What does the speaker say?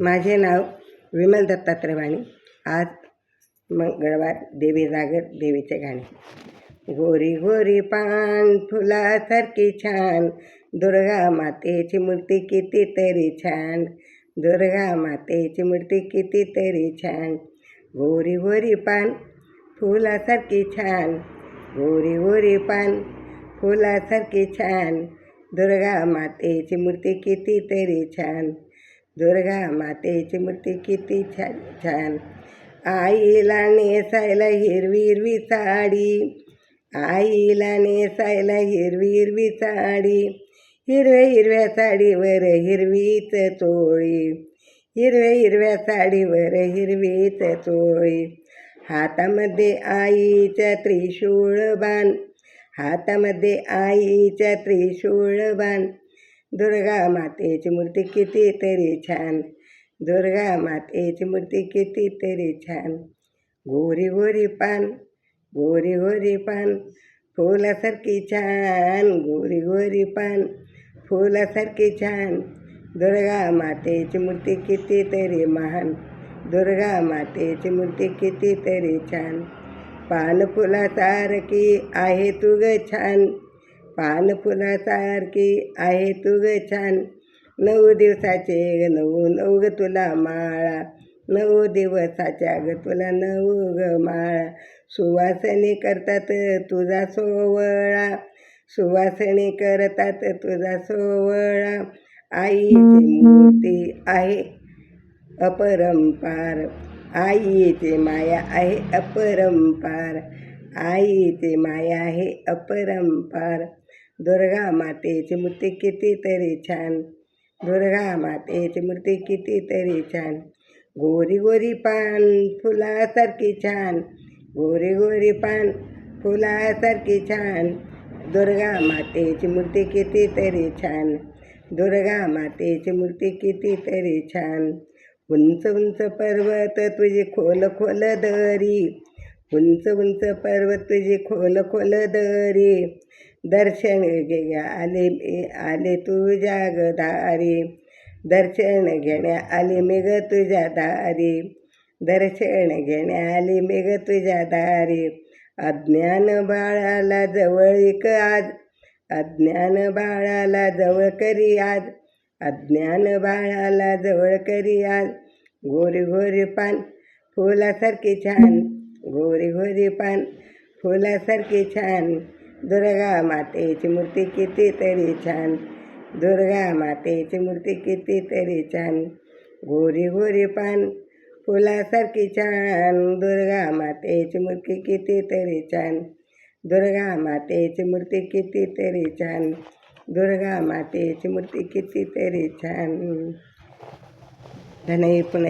माझे नाव विमल दत्तात्रय वाणी आज मंगळवार देवी जागर देवीचे गाणे गोरी गोरी पान फुलासारखी छान. दुर्गा मातेची मूर्ती कितीतरी छान. दुर्गा मातेची मूर्ती कितीतरी छान. गोरी गोरी पान फुलासारखी छान. गोरी गोरी पान फुलासारखी छान. दुर्गा मातेची मूर्ती कितीतरी छान. दुर्गा मातेची मूर्ती किती छान छान. आईला नेसायला हिरवी हिरवी साडी. आईला नेसायला हिरवी हिरवी साडी. हिरव्या हिरव्या साडीवर हिरवीच चोळी. हिरव्या हिरव्या साडीवर हिरवीच चोळी. हातामध्ये आईच्या त्रिशूळ बाण. हातामध्ये आईच्या त्रिशूळ बाण. दुर्गा मातेची मूर्ती कितीतरी छान. दुर्गा मातेची मूर्ती कितीतरी छान. गोरी गोरी पान गोरी गोरी पान फुलासारखी छान. गोरी गोरी पान फुलासारखी छान. दुर्गा मातेची मूर्ती कितीतरी महान. दुर्गा मातेची मूर्ती कितीतरी छान. पान फुलासारखी आहे तुग छान. पानफुलासारखी आहे तू ग छान. नऊ दिवसाचे ग नऊ नऊ ग तुला माळा. नऊ दिवसाच्या ग तुला नऊ ग माळा. सुवासनी करतात तुझा सोवळा. सुवासनी करतात तुझा सोवळा. आईची मूर्ती आहे अपरंपार. आईची माया आहे अपरंपार. आईची माया आहे अपरंपार. दुर्गा मातेची मूर्ती कितीतरी छान. दुर्गा मातेची मूर्ती कितीतरी छान. गोरी गोरी पान फुलासारखी छान. गोरी गोरी पान फुलासारखी छान. दुर्गा मातेची मूर्ती कितीतरी छान. दुर्गा मातेची मूर्ती कितीतरी छान. उंच उंच पर्वत तुझी खोल खोल दरी. उंच उंच पर्वत तुझी खोल खोल दरी दर्शन घे आले आले तुझ्या गदारी दर्शन घेण्या आले मी ग तुझ्या दारी. दर्शन घेण्या आले मी ग तुझ्या दारी. अज्ञान बाळाला जवळीक आज अज्ञान बाळाला जवळ करी आज अज्ञान बाळाला जवळ करी आज. गोरी गोरी पान फुलासारखी छान गोरी गोरी पान फुलासारखे छान. दुर्गा मातेची मूर्ती कितीतरी छान. दुर्गा मातेची मूर्ती कितीतरी छान. गोरी गोरी पान फुलासारखी छान. दुर्गा मातेची मूर्ती कितीतरी छान. दुर्गा मातेची मूर्ती कितीतरी छान. दुर्गा मातेची मूर्ती कितीतरी छान. धनई पुणे